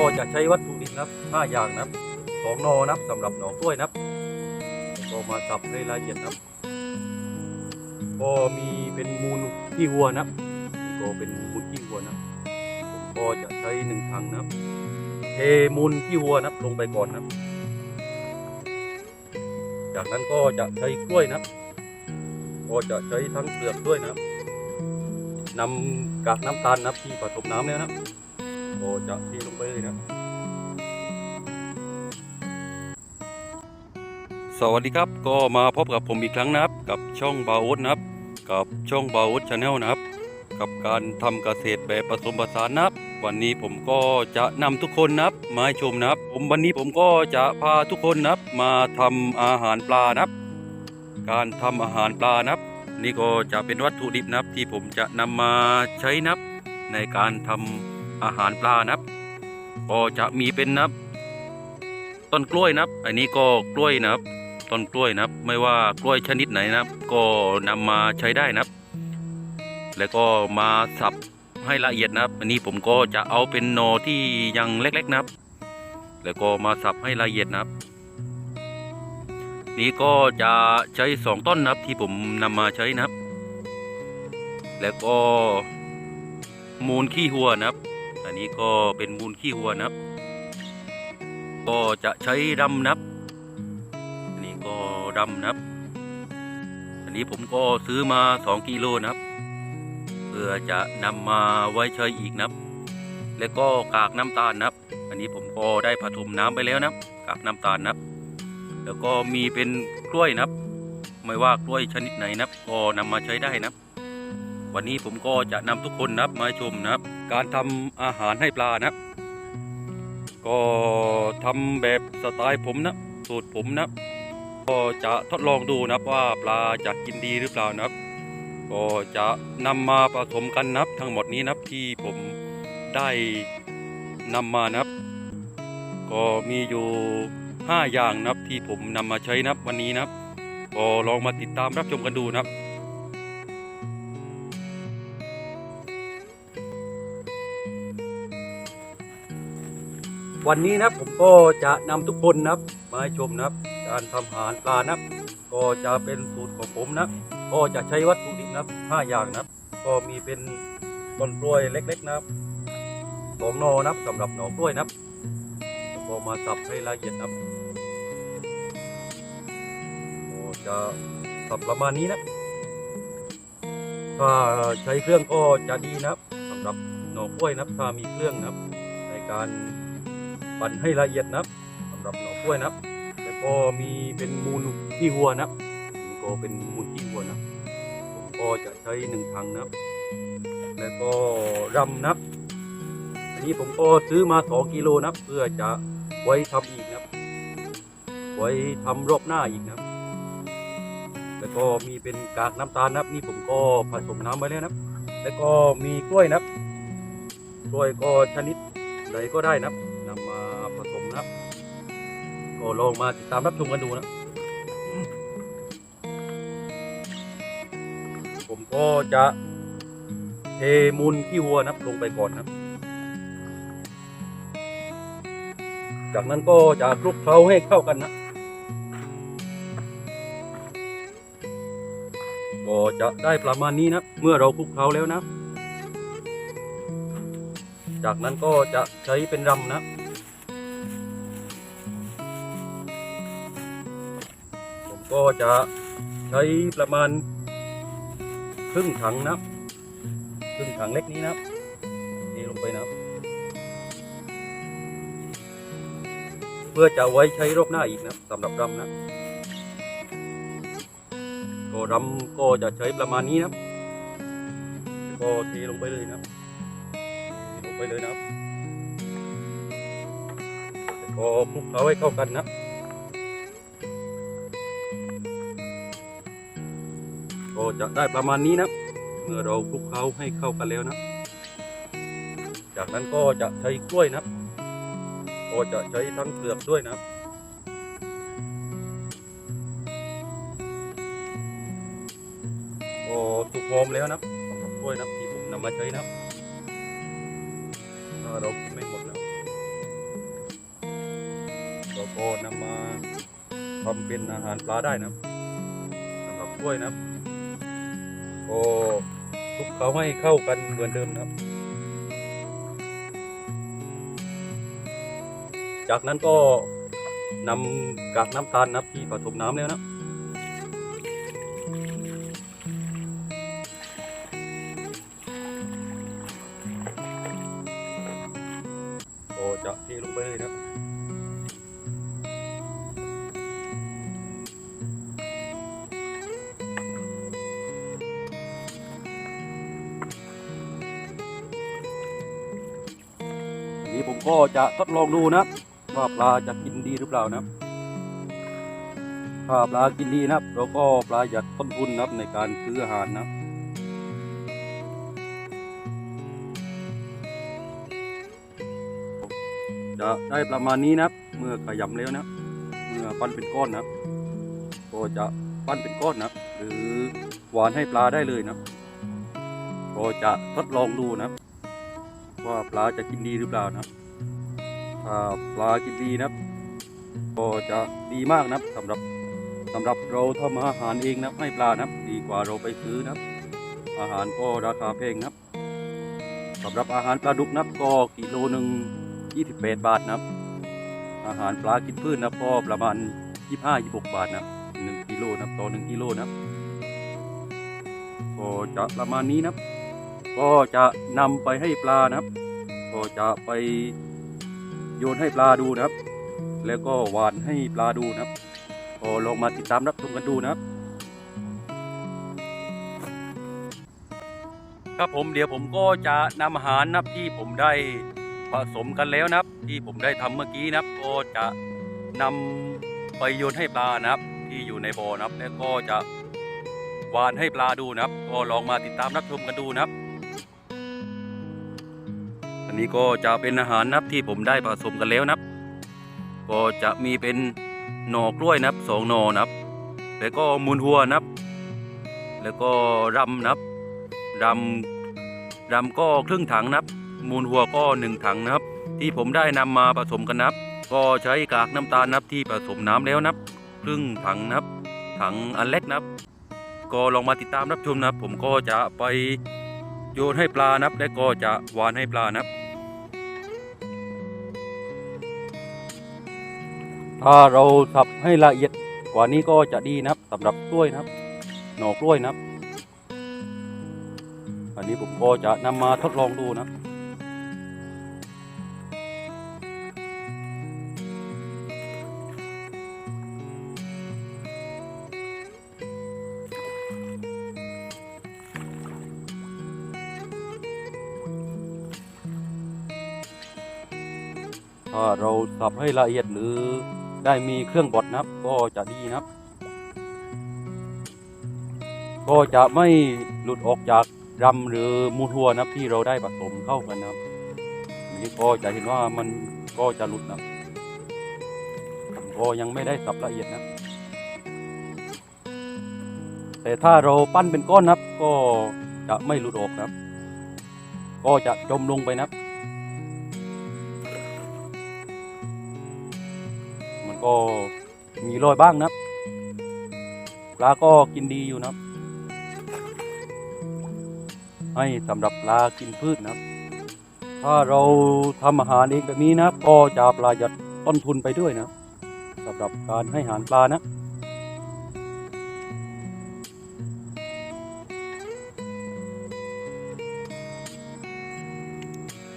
ก็จะใช้วัตถุดิบนะครับห้าอย่างนะครับสองนอนะครับสำหรับหน่อกล้วยนะครับก็มาสับให้ละเอียดนะครับ ก็มีเป็นมูลขี้วัวนะครับก็เป็นมูลขี้วัวนะผมก็จะใช้หนึ่งถังนะครับเทมูลขี้วัวนะครับลงไปก่อนนะครับ จากนั้นก็จะใช้กล้วยนะครับก็จะใช้ทั้งเปลือกด้วยนะครับนำกากน้ำตาลนะครับที่ผสมน้ำแล้วนะครับ ก็จะเทลงไปเลยนะครับ สวัสดีครับก็มาพบกับผมอีกครั้งนะครับ กับช่องบาวุฒนะครับ กับช่องบาวุฒชาแนลนะครับ กับการทำเกษตรแบบผสมผสานนะครับ วันนี้ผมก็จะนำทุกคนนะครับมาชมนะครับ ผมวันนี้ผมก็จะพาทุกคนนะครับ มาทำอาหารปลานะครับ การทำอาหารปลานะครับนี่ก็จะเป็นวัตถุดิบนะครับที่ผมจะนำมาใช้นะครับในการทำ อาหารปลานะครับ ก็จะมีเป็นนะครับต้นกล้วยนะครับ อันนี้ก็กล้วยนะครับต้นกล้วยนะครับ ไม่ว่ากล้วยชนิดไหนนะครับ ก็นำมาใช้ได้นะครับ แล้วก็มาสับให้ละเอียดนะครับ อันนี้ผมก็จะเอาเป็นนอที่ยังเล็กๆนะครับ แล้วก็มาสับให้ละเอียดนะครับ นี่ก็จะใช้สองต้นนะครับที่ผมนำมาใช้นะครับ แล้วก็มูลขี้หัวนะครับ อันนี้ก็เป็นมูลขี้หัวนะครับ ก็จะใช้รำนับ อันนี้ก็รำนับ อันนี้ผมก็ซื้อมา 2กิโลนะครับ เพื่อจะนำมาไว้ใช้อีกนะครับ แล้วก็กากน้ำตาลนะครับ อันนี้ผมก็ได้ผสมน้ำไปแล้วนะครับ กากน้ำตาลนะครับ แล้วก็มีเป็นกล้วยนะครับ ไม่ว่ากล้วยชนิดไหนนะครับ ก็นำมาใช้ได้นะครับ วันนี้ผมก็จะนำทุกคนนะครับมาชมนะครับ การทำอาหารให้ปลานะก็ทำแบบสไตล์ผมนะสูตรผมนะก็จะทดลองดูนะว่าปลาจะกินดีหรือเปล่านะก็จะนำมาผสมกันนะครับทั้งหมดนี้นะครับที่ผมได้นำมานับ ก็มีอยู่ 5 อย่างนะครับที่ผมนำมาใช้นับวันนี้นะครับก็ลองมาติดตามรับชมกันดูนะครับ วันนี้นะครับผมก็จะนำทุกคนนะครับมาให้ชมนะครับ การทำอาหารปลานะครับ ก็จะเป็นสูตรของผมนะครับก็จะใช้วัตถุดิบนะครับห้าอย่างนะครับ ก็มีเป็นต้นกล้วยเล็ก ๆนะครับสองนอนะครับสำหรับหน่อกล้วยนะครับแล้วก็มาสับให้ละเอียดนะครับก็จะสับประมาณนี้นะถ้าใช้เครื่องก็จะดีนะครับสำหรับหน่อกล้วยนะครับถ้ามีเครื่องนะครับในการ ปั่นให้ละเอียดนะครับสำหรับหน่อกล้วยนะครับแล้วก็มีเป็นมูลขี้วัวนะครับนี่ก็เป็นมูลขี้วัวนะครับผมก็จะใช้หนึ่งถังนะครับ แล้วก็รำนะครับอันนี้ผมก็ซื้อมาสองกิโลนะครับ เพื่อจะไว้ทำอีกนะครับ ไว้ทำรอบหน้าอีกนะครับ แล้วก็มีเป็นกากน้ำตาลนะครับ นี่ผมก็ผสมน้ำไว้แล้วนะครับ แล้วก็มีกล้วยนะครับกล้วยก็ชนิดไหนก็ได้นะครับ ก็ลงมาติดตามรับชมกันดูนะ ผมก็จะเทมูลขี้วัวนับลงไปก่อนนะครับจากนั้นก็จะคลุกเคล้าให้เข้ากันนะก็จะได้ประมาณนี้นะเมื่อเราคลุกเคล้าแล้วนะ จากนั้นก็จะใช้เป็นรำนะ ก็จะใช้ประมาณครึ่งถังนะครึ่งถังเล็กนี้นะนี่ลงไปนะเพื่อจะไว้ใช้รอบหน้าอีกนะสำหรับรำนะก็รำก็จะใช้ประมาณนี้นะก็เทลงไปเลยนะเทลงไปเลยนะก็คลุกเคล้าให้เข้ากันนะ จะได้ประมาณนี้นะ เมื่อเราคลุกเคล้าให้เข้ากันแล้วนะ จากนั้นก็จะใช้กล้วยนะก็จะใช้ทั้งเปลือกด้วยนะก็สุกหอมแล้วนะสำหรับกล้วยนะที่ผมนำมาใช้นะเรากินไม่หมดนะก็นำมาทำเป็นอาหารปลาได้นะสำหรับกล้วยนะครับ ก็คลุกเขาให้เข้ากันเหมือนเดิมครับ จากนั้นก็นำกากน้ำตาลนะครับที่ผสมน้ำแล้วนะก็จะเทลงไปเลยนะ ก็จะทดลองดูนะว่าปลาจะกินดีหรือเปล่านะถ้าปลากินดีนะครับเราก็ปลาหยัดต้นทุนนะครับในการซื้ออาหารนะจะได้ประมาณนี้นะครับ เมื่อขยำแล้วนะเมื่อปั้นเป็นก้อนนะครับ ก็จะปั้นเป็นก้อนนะหรือหวานให้ปลาได้เลยนะก็จะทดลองดูนะว่าปลาจะกินดีหรือเปล่านะ ถ้าปลากินดีนะครับ ก็จะดีมากนะครับสำหรับสำหรับเราทำอาหารเองนะครับให้ปลานะครับ ดีกว่าเราไปซื้อนะครับ อาหารก็ราคาแพงนะครับสำหรับอาหารปลาดุกนะครับ ก็กิโลหนึ่ง28 บาทนะครับ อาหารปลากินพืชนะครับก็ประมาณ 25-26 บาทนะครับ1กิโลนะครับต่อ1กิโลนะครับก็จะประมาณนี้นะครับ ก็จะนำไปให้ปลานะครับ ก็จะไป โยนให้ปลาดูนะครับ แล้วก็หวานให้ปลาดูนะครับก็ลองมาติดตามรับชมกันดูนะครับ ครับผมเดี๋ยวผมก็จะนำอาหารนะครับที่ผมได้ผสมกันแล้วนะครับ ที่ผมได้ทำเมื่อกี้นะครับ ก็จะนำไปโยนให้ปลานะครับ ที่อยู่ในบ่อนะครับ แล้วก็จะหวานให้ปลาดูนะครับ ก็ลองมาติดตามรับชมกันดูนะครับ อันนี้ก็จะเป็นอาหารนับที่ผมได้ผสมกันแล้วนับ ก็จะมีเป็นหน่อกล้วยนับสองหน่อนับ แล้วก็มูลหัวนับ แล้วก็รำนับรำรำก็ครึ่งถังนับ มูลหัวก็หนึ่งถังนะครับ ที่ผมได้นำมาผสมกันนับ ก็ใช้กากน้ำตาลนับที่ผสมน้ำแล้วนับ ครึ่งถังนับ ถังอันเล็กนับ ก็ลองมาติดตามรับชมนะครับ ผมก็จะไปโยนให้ปลานับ และก็จะหวานให้ปลานับ ถ้าเราสับให้ละเอียดกว่านี้ก็จะดีนะครับสำหรับกล้วยนะครับ หน่อกล้วยนะครับ อันนี้ผมก็จะนำมาทดลองดูนะครับถ้าเราสับให้ละเอียดหรือ ได้มีเครื่องบดนะครับ ก็จะดีนะครับ ก็จะไม่หลุดออกจากรำหรือมูลหัวนะครับที่เราได้ผสมเข้ากันนะครับนี้ก็จะเห็นว่ามันก็จะหลุดนะครับก็ยังไม่ได้สับละเอียดนะแต่ถ้าเราปั้นเป็นก้อนนะครับ ก็จะไม่หลุดออกนะครับ ก็จะจมลงไปนะครับ ก็มีรอยบ้างนะปลาก็กินดีอยู่นะให้สำหรับปลากินพืชนะถ้าเราทำอาหารเองแบบนี้นะก็จะประหยัดต้นทุนไปด้วยนะสำหรับการให้อาหารปลานะ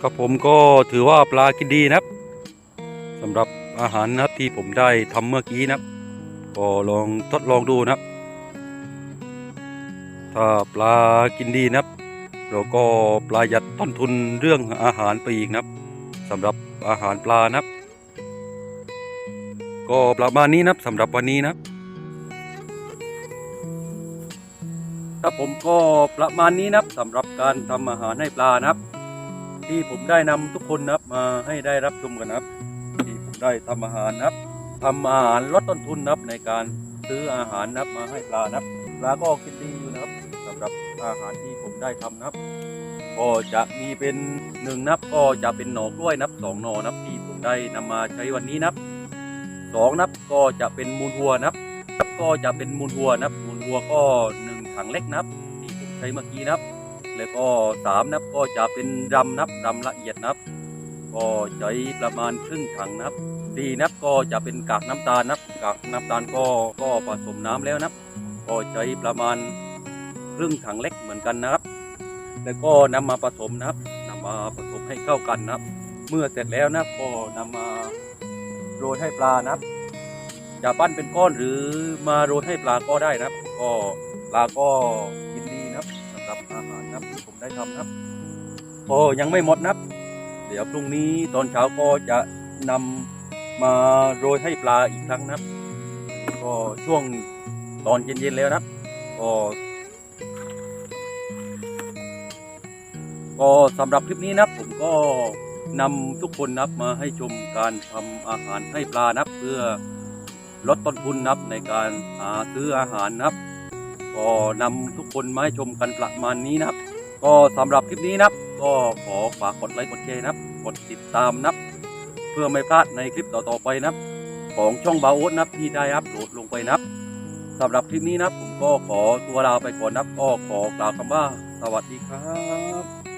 ครับผมก็ถือว่าปลากินดีนะครับสำหรับ อาหารนะครับที่ผมได้ทำเมื่อกี้นะครับ ก็ลองทดลองดูนะครับ ถ้าปลากินดีนะครับเราก็ประหยัดต้นทุนเรื่องอาหารไปอีกนะครับสำหรับอาหารปลานะครับ ก็ประมาณนี้นะครับสำหรับวันนี้นะครับครับผมก็ประมาณนี้นะครับสำหรับการทำอาหารให้ปลานะครับ ที่ผมได้นำทุกคนนะครับมาให้ได้รับชมกันนะครับ ได้ทำอาหารนะครับทำอาหารลดต้นทุนนะครับในการซื้ออาหารนะครับมาให้ปลานะครับปลาก็กินดีอยู่นะครับสำหรับอาหารที่ผมได้ทำนะครับก็จะมีเป็นหนึ่งนับก็จะเป็นหน่อกล้วยนับสองหน่อนับที่ผมได้นำมาใช้วันนี้นับสองนับก็จะเป็นมูลวัวนับก็จะเป็นมูลวัวนับมูลวัวก็หนึ่งถังเล็กนับที่ผมใช้เมื่อกี้นับ แล้วก็สามนับก็จะเป็นรำนับรำละเอียดนับ ก็ใช้ประมาณครึ่งถังนะครับสี่นับก็จะเป็นกากน้ำตาลนับกากน้ำตาลก็ก็ผสมน้ำแล้วนับก็ใช้ประมาณครึ่งถังเล็กเหมือนกันนะครับ แล้วก็นำมาผสมนะครับนำมาผสมให้เข้ากันนะครับ เมื่อเสร็จแล้วนะก็นำมาโรยให้ปลานะครับจะปั้นเป็นก้อนหรือมาโรยให้ปลาก็ได้นะครับ ก็ปลาก็ยินดีนะครับสำหรับอาหารนะครับที่ผมได้ทำนะครับก็ยังไม่หมดนะครับ เดี๋ยวพรุ่งนี้ตอนเช้าก็จะนำมาโรยให้ปลาอีกครั้งนะครับ ก็ช่วงตอนเย็นๆแล้วนะครับ ก็ก็สำหรับคลิปนี้นะผมก็นำทุกคนนับมาให้ชมการทำอาหารให้ปลานับเพื่อลดต้นทุนนับในการหาซื้ออาหารนะครับก็นำทุกคนมาให้ชมกันประมาณนี้นะครับ ก็สำหรับคลิปนี้นะครับ ก็ขอฝากกดไลค์กดแชร์นะครับ กดติดตามนะครับ เพื่อไม่พลาดในคลิปต่อๆไปนะครับ ของช่องบาโอ๊ตนะครับที่ได้อัพโหลดลงไปนะครับสำหรับคลิปนี้นะครับผมก็ขอตัวลาไปก่อนนะครับก็ขอกล่าวคำว่าสวัสดีครับ